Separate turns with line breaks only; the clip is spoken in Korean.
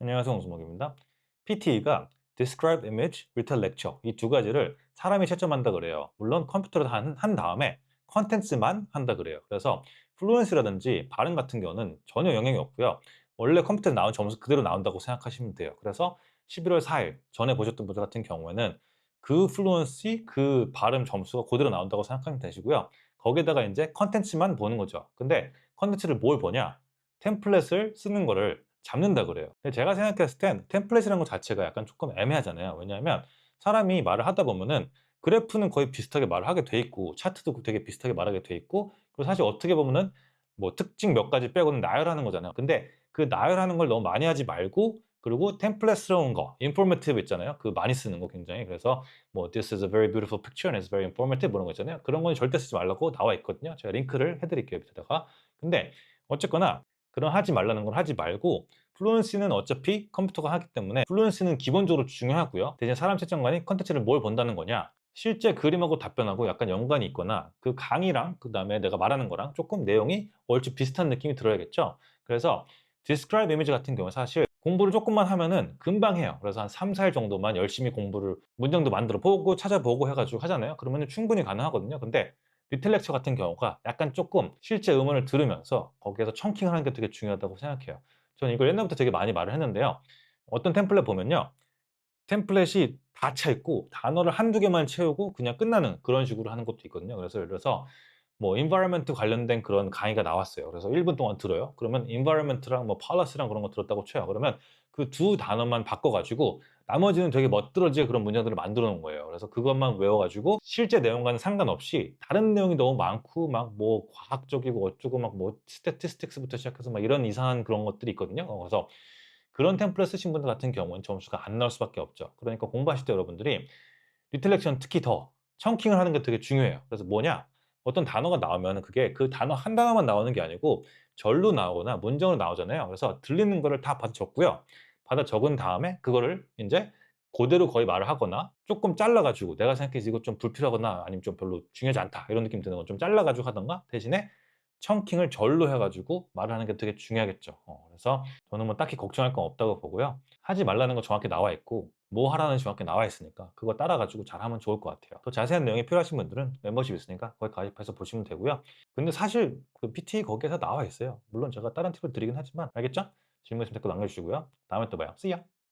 안녕하세요. 홍수목입니다. PT가 Describe Image, Retell Lecture 이 두 가지를 사람이 채점한다 그래요. 물론 컴퓨터로 한, 한 다음에 컨텐츠만 한다 그래요. 그래서 플루언시라든지 발음 같은 경우는 전혀 영향이 없고요. 원래 컴퓨터에 나온 점수 그대로 나온다고 생각하시면 돼요. 그래서 11월 4일 전에 보셨던 분들 같은 경우에는 그 플루언시, 그 발음 점수가 그대로 나온다고 생각하면 되시고요. 거기에다가 이제 컨텐츠만 보는 거죠. 근데 컨텐츠를 뭘 보냐? 템플릿을 쓰는 거를 잡는다 그래요. 근데 제가 생각했을 땐 템플릿이라는 것 자체가 약간 조금 애매하잖아요. 왜냐하면 사람이 말을 하다 보면은 그래프는 거의 비슷하게 말을 하게 돼 있고 차트도 되게 비슷하게 말하게 돼 있고 그리고 사실 어떻게 보면은 뭐 특징 몇 가지 빼고는 나열하는 거잖아요. 근데 그 나열하는 걸 너무 많이 하지 말고 그리고 템플릿스러운 거, informative 있잖아요. 그 많이 쓰는 거 굉장히. 그래서 뭐 this is a very beautiful picture and it's very informative 뭐 이런 거 있잖아요. 그런 건 절대 쓰지 말라고 나와 있거든요. 제가 링크를 해드릴게요 밑에다가. 근데 어쨌거나 그런 하지 말라는 걸 하지 말고 플루언시는 어차피 컴퓨터가 하기 때문에 플루언시는 기본적으로 중요하고요. 대신 사람 채점관이 컨텐츠를 뭘 본다는 거냐? 실제 그림하고 답변하고 약간 연관이 있거나 그 강의랑 그 다음에 내가 말하는 거랑 조금 내용이 얼추 비슷한 느낌이 들어야겠죠. 그래서 describe image 같은 경우 사실 공부를 조금만 하면은 금방 해요. 그래서 한 3, 4일 정도만 열심히 공부를 문장도 만들어 보고 찾아보고 해가지고 하잖아요. 그러면 충분히 가능하거든요. 근데 리틀 렉처 같은 경우가 약간 조금 실제 음원을 들으면서 거기에서 청킹을 하는 게 되게 중요하다고 생각해요. 저는 이걸 옛날부터 되게 많이 말을 했는데요. 어떤 템플릿 보면요. 템플릿이 다 차 있고 단어를 한두 개만 채우고 그냥 끝나는 그런 식으로 하는 것도 있거든요. 그래서 예를 들어서 뭐 environment 관련된 그런 강의가 나왔어요. 그래서 1분 동안 들어요. 그러면 environment랑 뭐 policy랑 그런 거 들었다고 쳐요. 그러면 그 두 단어만 바꿔가지고 나머지는 되게 멋들어지게 그런 문장들을 만들어 놓은 거예요. 그래서 그것만 외워가지고 실제 내용과는 상관없이 다른 내용이 너무 많고 막 뭐 과학적이고 어쩌고 막뭐 스태티스틱스부터 시작해서 막 이런 이상한 그런 것들이 있거든요. 어, 그래서 그런 템플릿 쓰신 분들 같은 경우는 점수가 안 나올 수밖에 없죠. 그러니까 공부하실 때 여러분들이 리틀렉션 특히 더 청킹을 하는 게 되게 중요해요. 그래서 뭐냐? 어떤 단어가 나오면 그게 그 단어 한 단어만 나오는 게 아니고 절로 나오거나 문장으로 나오잖아요. 그래서 들리는 거를 다 받아 적고요. 받아 적은 다음에 그거를 이제 그대로 거의 말을 하거나 조금 잘라가지고 내가 생각해서 이거 좀 불필요하거나 아니면 좀 별로 중요하지 않다 이런 느낌 드는 건 좀 잘라가지고 하던가 대신에 청킹을 절로 해가지고 말을 하는 게 되게 중요하겠죠. 어, 그래서 저는 뭐 딱히 걱정할 건 없다고 보고요. 하지 말라는 거 정확히 나와 있고 뭐 하라는 정확히 나와 있으니까 그거 따라가지고 잘하면 좋을 것 같아요. 더 자세한 내용이 필요하신 분들은 멤버십 있으니까 거기 가입해서 보시면 되고요. 근데 사실 그 PT 거기에서 나와 있어요. 물론 제가 다른 팁을 드리긴 하지만 알겠죠? 질문 있으면 댓글 남겨주시고요. 다음에 또 봐요. See ya!